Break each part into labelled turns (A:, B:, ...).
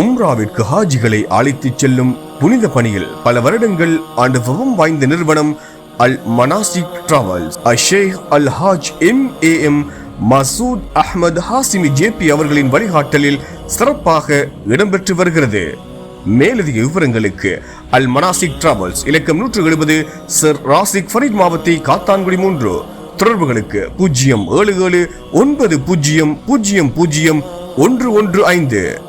A: உம்ராவிற்கு ஹாஜிகளை அழைத்துச் செல்லும் புனித பணியில் பல வருடங்கள் அனுபவம் வாய்ந்த நிறுவனம் Al Manasik travels Ashaikh Al Haj M A M Masood Ahmad Hashimi JP அவர்களின் வழிகாட்டலில் சிறப்பாக இடம்பெற்று வருகிறது. மேலதிக விவரங்களுக்கு அல் மனாசிக் டிராவல்ஸ் இலக்கம் நூற்று எழுபது சர் ராசிக் ஃபரீத் மாவத்தை காத்தான்குடி மூன்று. தொடர்புகளுக்கு பூஜ்ஜியம் ஏழு ஏழு ஒன்பது பூஜ்ஜியம் பூஜ்ஜியம் பூஜ்ஜியம் ஒன்று ஒன்று ஐந்து.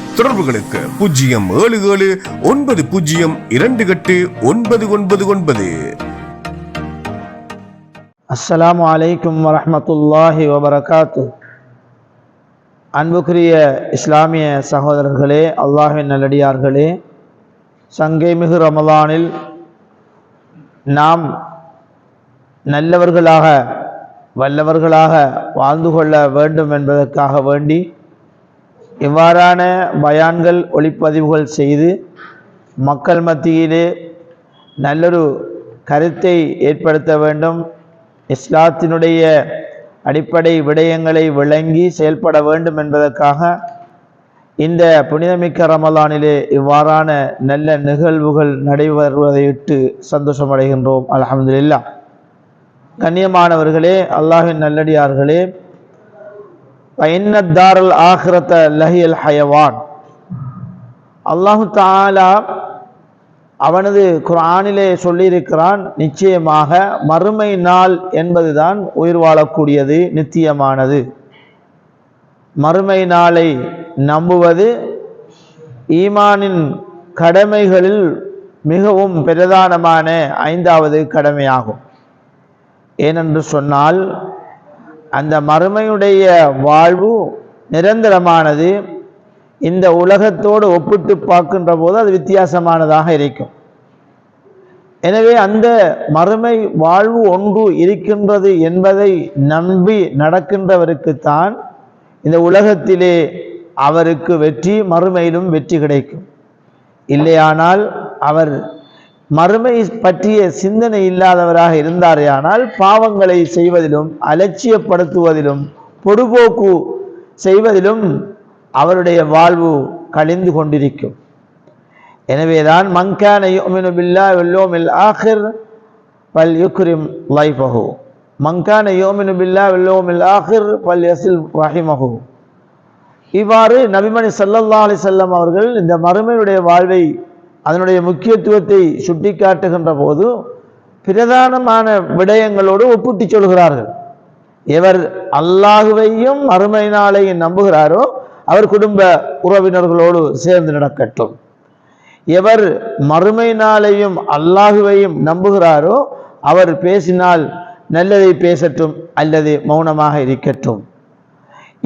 A: தொடர்புகளுக்கு பூஜ்ஜியம் ஏழு ஏழு ஒன்பது பூஜ்ஜியம் இரண்டு எட்டு ஒன்பது ஒன்பது ஒன்பது.
B: அஸ்ஸலாமு அலைக்கும் வரமத்துல்லாஹி வபரகாத்து. அன்புக்குரிய இஸ்லாமிய சகோதரர்களே அல்லாஹின் நல்லடியார்களே சங்கை மிகு ரமலானில் நாம் நல்லவர்களாக வல்லவர்களாக வாழ்ந்து கொள்ள வேண்டும் என்பதற்காக வேண்டி இவ்வாறான பயான்கள் ஒளிப்பதிவுகள் செய்து மக்கள் மத்தியிலே நல்லொரு கருத்தை ஏற்படுத்த வேண்டும். இஸ்லாத்தினுடைய அடிப்படை விடயங்களை விளங்கி செயல்பட வேண்டும் என்பதற்காக இந்த புனிதமிக்க ரமலானிலே இவ்வாறான நல்ல நிகழ்வுகள் நடைபெறுவதையிட்டு சந்தோஷமடைகின்றோம். அலமதுல்லா கண்ணியமானவர்களே அல்லாஹின் நல்லடியார்களே பைன்னத்தாரல் ஆஹ்ரத லஹியல் ஹயவான் அல்லாஹு தாலா அவனது குரானிலே சொல்லியிருக்கிறான் நிச்சயமாக மறுமை நாள் என்பதுதான் உயிர் வாழக்கூடியது நித்தியமானது. மறுமை நாளை நம்புவது ஈமானின் கடமைகளில் மிகவும் பிரதானமான ஐந்தாவது கடமையாகும். ஏனென்று சொன்னால் அந்த மறுமையுடைய வாழ்வு நிரந்தரமானது இந்த உலகத்தோடு ஒப்பிட்டு பார்க்கின்ற போது அது வித்தியாசமானதாக இருக்கும். எனவே அந்த மறுமை வாழ்வு ஒன்று இருக்கின்றது என்பதை நம்பி நடக்கின்றவருக்குத்தான் இந்த உலகத்திலே அவருக்கு வெற்றி மறுமையிலும் வெற்றி கிடைக்கும். இல்லையானால் அவர் மறுமை பற்றிய சிந்தனை இல்லாதவராக இருந்தாரேயானால் பாவங்களை செய்வதிலும் அலட்சியப்படுத்துவதிலும் பொடுபோக்கு செய்வதிலும் அவருடைய வாழ்வு கழிந்து கொண்டிருக்கும். எனவேதான் மங்கான யோமினு பில்லா வெல்லோமில் ஆஹிர் பல் யுக்ரிம் லைஃபஹு. மங்கான யோமினு பில்லா வெல்லோமில் ஆஹிர் பல் யசில் ரஹிமஹு. இவ்வாறு நபிமணி சல்லல்லா அலி செல்லம் அவர்கள் இந்த மறுமையுடைய வாழ்வை அதனுடைய முக்கியத்துவத்தை சுட்டிக்காட்டுகின்ற போது பிரதானமான விடயங்களோடு ஒப்பிட்டு சொல்கிறார்கள். எவர் அல்லாஹுவையும் மறுமை நாளையும் நம்புகிறாரோ அவர் குடும்ப உறவினர்களோடு சேர்ந்து நடக்கட்டும். எவர் மறுமை நாளையும் அல்லாஹுவையும் நம்புகிறாரோ அவர் பேசினால் நல்லதை பேசட்டும் அல்லது மௌனமாக இருக்கட்டும்.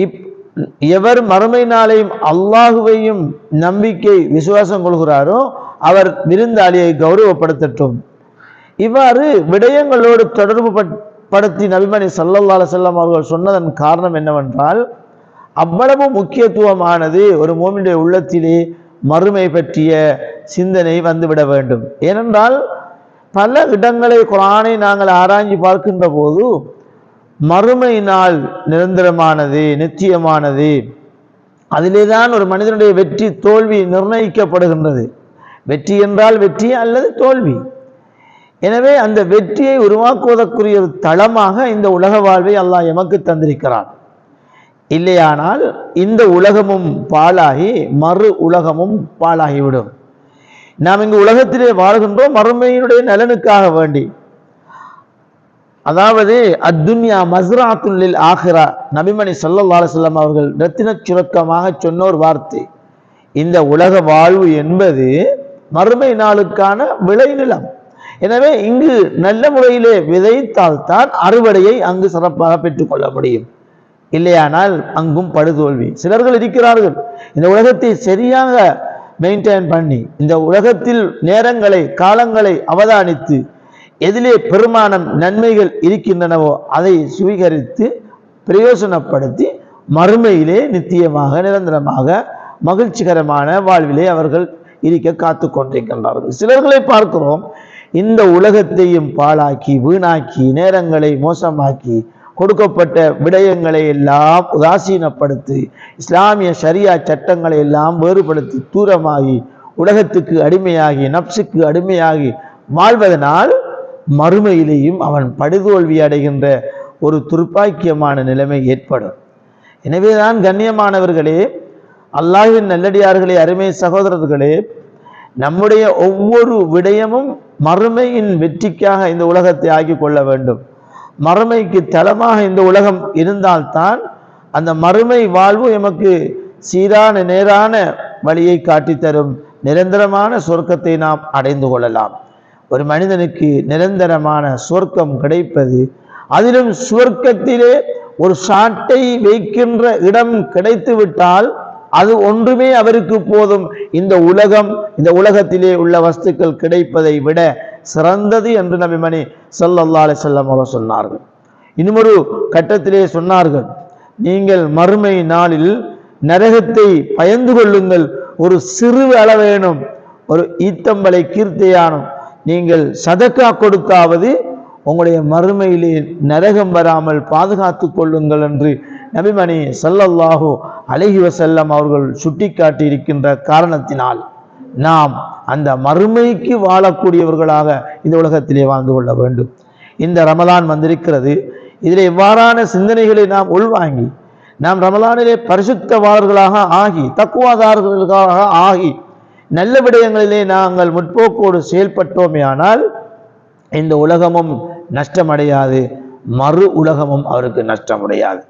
B: இப் எவர் மறுமை நாளையும் அல்லாஹுவையும் நம்பிக்கை விசுவாசம் கொள்கிறாரோ அவர் விருந்தாளியை கௌரவப்படுத்தட்டும். இவ்வாறு விடயங்களோடு தொடர்பு படுத்தி நபிமணி சல்லல்லாஹு செல்லம் அவர்கள் சொன்னதன் காரணம் என்னவென்றால் அவ்வளவு முக்கியத்துவமானது ஒரு மோமினுடைய உள்ளத்திலே மறுமை பற்றிய சிந்தனை வந்துவிட வேண்டும். ஏனென்றால் பல இடங்களை குரானை நாங்கள் ஆராய்ஞ்சு பார்க்கின்ற போது மறுமை நாள் நிரந்தரமானது நிச்சயமானது அதிலே தான் ஒரு மனிதனுடைய வெற்றி தோல்வி நிர்ணயிக்கப்படுகின்றது. வெற்றி என்றால் வெற்றி அல்லது தோல்வி. எனவே அந்த வெற்றியை உருவாக்குவதற்குரிய ஒரு தளமாக இந்த உலக வாழ்வை அல்லாஹ் எமக்கு தந்திருக்கிறான். இல்லையானால் இந்த உலகமும் பாழாகி மறு உலகமும் பாழாகிவிடும். நாம் இங்கு உலகத்திலே வாழ்கின்றோம் மறுமையினுடைய நலனுக்காக வேண்டி. அதாவது அத்துன்யா மஸ்ராத்துல்லில் ஆஹிரா நபிமணி ஸல்லல்லாஹு அலைஹி அவர்கள் ரத்தின சுரக்கமாக சொன்னோர் வார்த்தை. இந்த உலக வாழ்வு என்பது மறுமை நாளுக்கான விளைநிலம் எனவே இங்கு நல்ல முறையிலே விதைத்தால்தான் அறுவடையை அங்கு சிறப்பாக பெற்றுக்கொள்ள முடியும். இல்லையானால் அங்கும் படுதோல்வி. சிலர்கள் இருக்கிறார்கள். இந்த உலகத்தை சரியாக மெயின்டைன் பண்ணி இந்த உலகத்தில் நேரங்களை காலங்களை அவதானித்து எதிலே பெருமானம் நன்மைகள் இருக்கின்றனவோ அதை சுவீகரித்து பிரயோசனப்படுத்தி மறுமையிலே நித்தியமாக நிரந்தரமாக மகிழ்ச்சிகரமான வாழ்விலே அவர்கள் இருக்க காத்து கொண்டிருக்கின்றார்கள். சிலர்களை பார்க்கிறோம் இந்த உலகத்தையும் பாழாக்கி வீணாக்கி நேரங்களை மோசமாக்கி கொடுக்கப்பட்ட விடயங்களை எல்லாம் உதாசீனப்படுத்தி இஸ்லாமிய ஷரியா சட்டங்களை எல்லாம் வேறுபடுத்தி தூரமாகி உலகத்துக்கு அடிமையாகி நப்சுக்கு அடிமையாகி வாழ்வதனால் மறுமையிலேயும் அவன் படுதோல்வி அடைகின்ற ஒரு துர்ப்பாக்கியமான நிலைமை ஏற்படும். எனவேதான் கண்ணியமானவர்களே அல்லாஹின் நல்லடியார்களே அருமை சகோதரர்களே நம்முடைய ஒவ்வொரு விடயமும் மறுமையின் வெற்றிக்காக இந்த உலகத்தை ஆக்கி கொள்ள வேண்டும். மறுமைக்கு தளமாக இந்த உலகம் இருந்தால்தான் அந்த மறுமை வாழ்வு எமக்கு சீரான நேரான வழியை காட்டித்தரும் நிரந்தரமான சொர்க்கத்தை நாம் அடைந்து கொள்ளலாம். ஒரு மனிதனுக்கு நிரந்தரமான சொர்க்கம் கிடைப்பது அதிலும் சுவர்க்கத்திலே ஒரு சாட்டை வைக்கின்ற இடம் கிடைத்துவிட்டால் அது ஒன்றுமே அவருக்கு போதும். இந்த உலகம் இந்த உலகத்திலே உள்ள வஸ்துக்கள் கிடைப்பதை விட சிறந்தது என்று நபிமணி ஸல்லல்லாஹு அலி வஸல்லம் அவர் சொன்னார்கள். இன்னுமொரு கட்டத்திலே சொன்னார்கள் நீங்கள் மறுமை நாளில் நரகத்தை பயந்து கொள்ளுங்கள். ஒரு சிறு அளவேனும் ஒரு ஈத்தம்பளை கீர்த்தியானும் நீங்கள் சதக்கா கொடுத்தாவது உங்களுடைய மறுமையிலே நரகம் வராமல் பாதுகாத்து கொள்ளுங்கள் என்று நபிமணி சல்லல்லாஹு அலஹி வசல்லம் அவர்கள் சுட்டிக்காட்டி இருக்கின்ற காரணத்தினால் நாம் அந்த மறுமைக்கு வாழக்கூடியவர்களாக இந்த உலகத்திலே வாழ்ந்து கொள்ள வேண்டும். இந்த ரமலான் வந்திருக்கிறது. இதில் எவ்வாறான சிந்தனைகளை நாம் உள்வாங்கி நாம் ரமலானிலே பரிசுத்தவாளர்களாக ஆகி தக்குவாதாரர்களாக ஆகி நல்ல விடயங்களிலே நாங்கள் முற்போக்கோடு செயல்பட்டோமேயானால் இந்த உலகமும் நஷ்டமடையாது. மறு உலகமும் அவருக்கு நஷ்டமடையாது.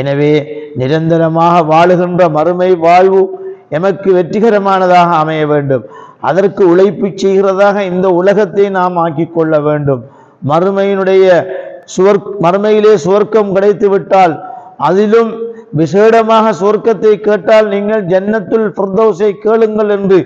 B: எனவே நிரந்தரமாக வாழுகின்ற மறுமை வாழ்வு எமக்கு வெற்றிகரமானதாக அமைய வேண்டும். அதற்கு உழைப்பு செய்கிறதாக இந்த உலகத்தை நாம் ஆக்கிக் கொள்ள வேண்டும். மறுமையினுடைய சுவர் மறுமையிலே சுவர்க்கம் கிடைத்து விட்டால் அதிலும் விசேடமாக சுவர்க்கத்தை கேட்டால் நீங்கள் ஜன்னத்துல் ஃபிர்தௌஸை கேளுங்கள் என்று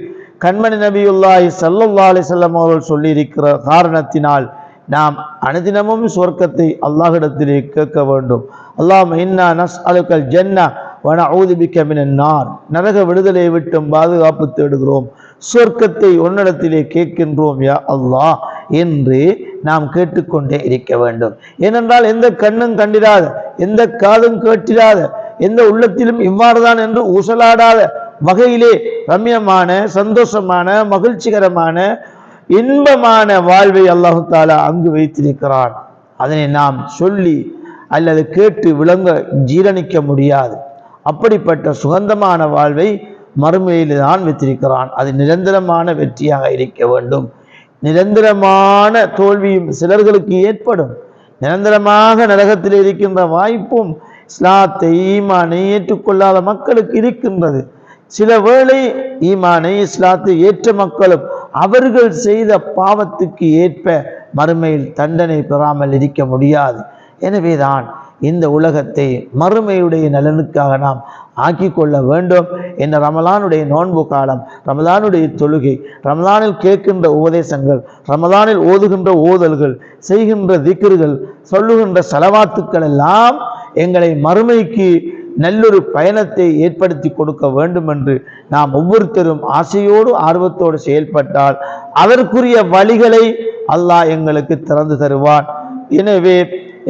B: கண்மணி நபியுல்லாஹி சல்லுல்லா அலிசல்லம் அவர்கள் சொல்லியிருக்கிற காரணத்தினால் நாம் அனுதினமும் சொர்க்கத்தை அல்லாஹிடத்திலே கேட்க வேண்டும். அல்லாஹ் இன்னா நஸ்அலுக்கல் ஜன்னா வ நஊது பிக்க நார். நரக விடுதலை விட்டும் பாதுகாப்பு தேடுகிறோம். சொர்க்கத்தை உன்னிடத்திலே கேட்கின்றோம் யா அல்லாஹ் என்று நாம் கேட்டுக்கொண்டே இருக்க வேண்டும். ஏனென்றால் எந்த கண்ணும் கண்டிராத எந்த காதும் கேட்டிராத எந்த உள்ளத்திலும் இவ்வாறுதான் என்று ஊசலாடாத வகையிலே ரம்யமான சந்தோஷமான மகிழ்ச்சிகரமான இன்பமான வாழ்வை அல்லாஹு தாலா அங்கு வைத்திருக்கிறான். அதனை நாம் சொல்லி அல்லது கேட்டு விளங்க ஜீரணிக்க முடியாது. அப்படிப்பட்ட சுகந்தமான வாழ்வை மறுமையில் தான் வைத்திருக்கிறான். அது நிரந்தரமான வெற்றியாக இருக்க வேண்டும். நிரந்தரமான தோல்வியும் சிலர்களுக்கு ஏற்படும். நிரந்தரமாக நரகத்தில் இருக்கின்ற வாய்ப்பும் இஸ்லாத்தை ஈமானை ஏற்றுக்கொள்ளாத மக்களுக்கு இருக்கின்றது. சில வேளை ஈமானை இஸ்லாத்தை ஏற்ற மக்களும் அவர்கள் செய்த பாவத்துக்கு ஏற்ப மறுமையில் தண்டனை பெறாமல் இருக்க முடியாது. எனவேதான் இந்த உலகத்தை மறுமையுடைய நலனுக்காக நாம் ஆக்கி கொள்ள வேண்டும் என்ற ரமலானுடைய நோன்பு காலம் ரமலானுடைய தொழுகை ரமலானில் கேட்கின்ற உபதேசங்கள் ரமலானில் ஓதுகின்ற ஓதல்கள் செய்கின்ற திக்ருகள் சொல்லுகின்ற செலவாத்துக்கள் எல்லாம் எங்களை மறுமைக்கு நல்லொரு பயணத்தை ஏற்படுத்தி கொடுக்க வேண்டும் என்று நாம் ஒவ்வொருத்தரும் ஆசையோடு ஆர்வத்தோடு செயல்பட்டால் அதற்குரிய வழிகளை அல்லாஹ் எங்களுக்கு திறந்து தருவான். எனவே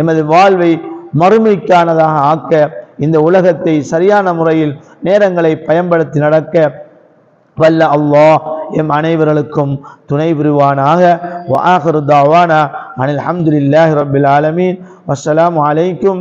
B: எமது வாழ்வை மறுமைக்கானதாக ஆக்க இந்த உலகத்தை சரியான முறையில் நேரங்களை பயன்படுத்தி நடக்க வல்ல அல்லாஹ் எம் அனைவர்களுக்கும் துணை புரிவானாக. வஆகிரு அனில் அல்ஹம்துலில்லாஹி ரபில் ஆலமீன். வசலாம் அலைக்கும்